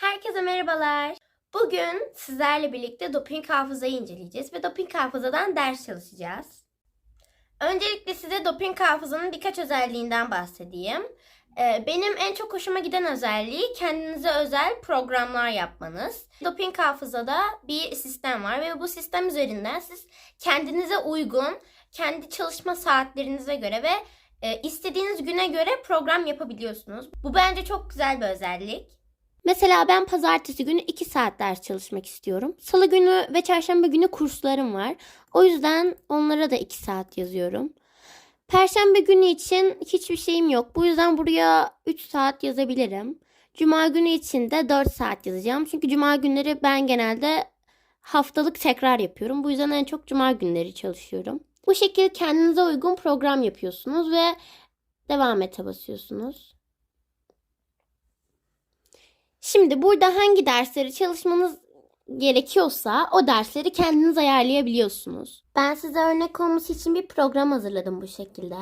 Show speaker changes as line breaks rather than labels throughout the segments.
Herkese merhabalar. Bugün sizlerle birlikte doping hafızayı inceleyeceğiz ve doping hafızadan ders çalışacağız. Öncelikle size doping hafızanın birkaç özelliğinden bahsedeyim. Ee, Benim en çok hoşuma giden özelliği kendinize özel programlar yapmanız. Doping hafızada bir sistem var ve bu sistem üzerinden siz kendinize uygun, kendi çalışma saatlerinize göre ve e, istediğiniz güne göre program yapabiliyorsunuz. Bu bence çok güzel bir özellik. Mesela ben pazartesi günü 2 saat ders çalışmak istiyorum. Salı günü ve çarşamba günü kurslarım var. O yüzden onlara da 2 saat yazıyorum. Perşembe günü için hiçbir şeyim yok. Bu yüzden buraya 3 saat yazabilirim. Cuma günü için de 4 saat yazacağım. Çünkü cuma günleri ben genelde haftalık tekrar yapıyorum. Bu yüzden en çok cuma günleri çalışıyorum. Bu şekilde kendinize uygun program yapıyorsunuz ve devam ete basıyorsunuz. Şimdi burada hangi dersleri çalışmanız gerekiyorsa o dersleri kendiniz ayarlayabiliyorsunuz. Ben size örnek olması için bir program hazırladım bu şekilde.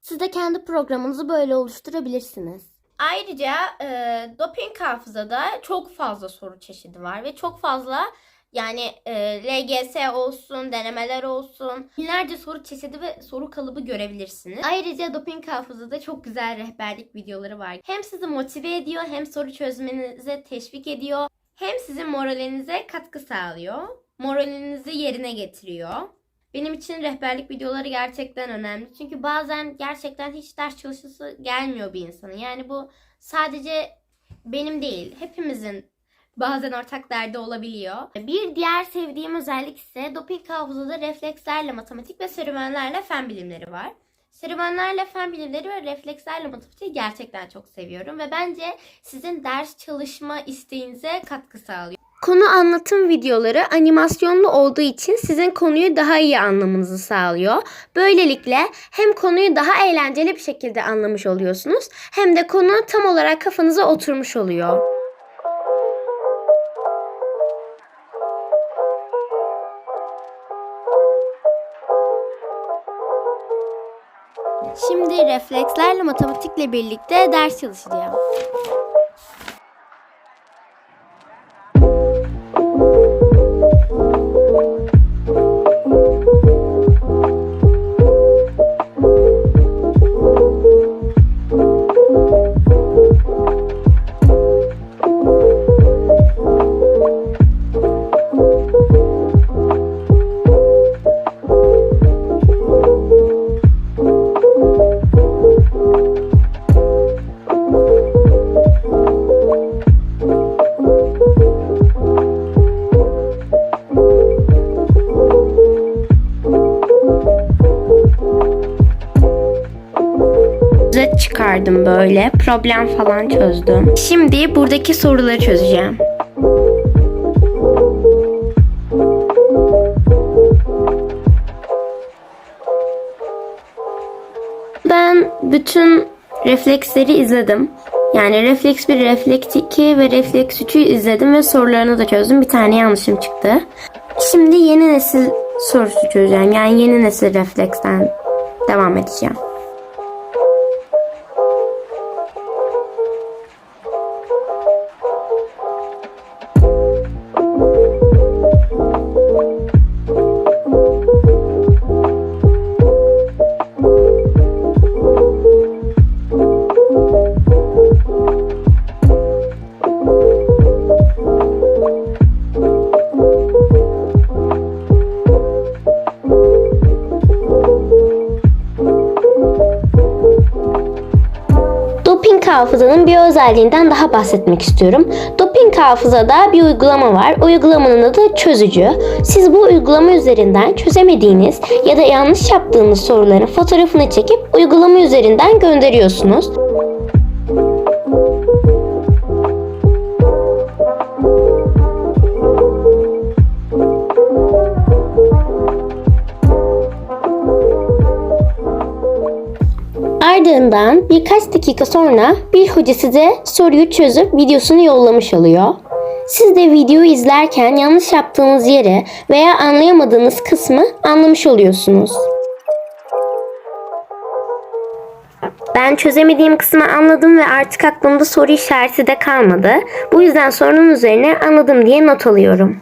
Siz de kendi programınızı böyle oluşturabilirsiniz. Ayrıca e, doping hafızada çok fazla soru çeşidi var ve çok fazla yani e, LGS olsun, denemeler olsun, binlerce soru çeşidi ve soru kalıbı görebilirsiniz. Ayrıca doping hafızada çok güzel rehberlik videoları var. Hem sizi motive ediyor, hem soru çözmenize teşvik ediyor, hem sizin moralinize katkı sağlıyor. Moralinizi yerine getiriyor. Benim için rehberlik videoları gerçekten önemli. Çünkü bazen gerçekten hiç ders çalışması gelmiyor bir insanın. Yani bu sadece benim değil, hepimizin bazen ortak derdi olabiliyor. Bir diğer sevdiğim özellik ise doping hafızada reflekslerle matematik ve serüvenlerle fen bilimleri var. Serüvenlerle fen bilimleri ve reflekslerle matematiği gerçekten çok seviyorum ve bence sizin ders çalışma isteğinize katkı sağlıyor. Konu anlatım videoları animasyonlu olduğu için sizin konuyu daha iyi anlamanızı sağlıyor. Böylelikle hem konuyu daha eğlenceli bir şekilde anlamış oluyorsunuz hem de konu tam olarak kafanıza oturmuş oluyor. Şimdi reflekslerle matematikle birlikte ders çalışacağım. Çıkardım böyle. Problem falan çözdüm. Şimdi buradaki soruları çözeceğim. Ben bütün refleksleri izledim. Yani refleks 1, refleks 2 ve refleks 3'ü izledim ve sorularını da çözdüm. Bir tane yanlışım çıktı. Şimdi yeni nesil sorusu çözeceğim. Yani yeni nesil refleksten devam edeceğim. Doping hafızanın bir özelliğinden daha bahsetmek istiyorum. Doping hafızada bir uygulama var. Uygulamanın adı çözücü. Siz bu uygulama üzerinden çözemediğiniz ya da yanlış yaptığınız soruların fotoğrafını çekip uygulama üzerinden gönderiyorsunuz. Ardından birkaç dakika sonra bir hoca size soruyu çözüp videosunu yollamış oluyor. Siz de videoyu izlerken yanlış yaptığınız yeri veya anlayamadığınız kısmı anlamış oluyorsunuz.
Ben çözemediğim kısmı anladım ve artık aklımda soru işareti de kalmadı. Bu yüzden sorunun üzerine anladım diye not alıyorum.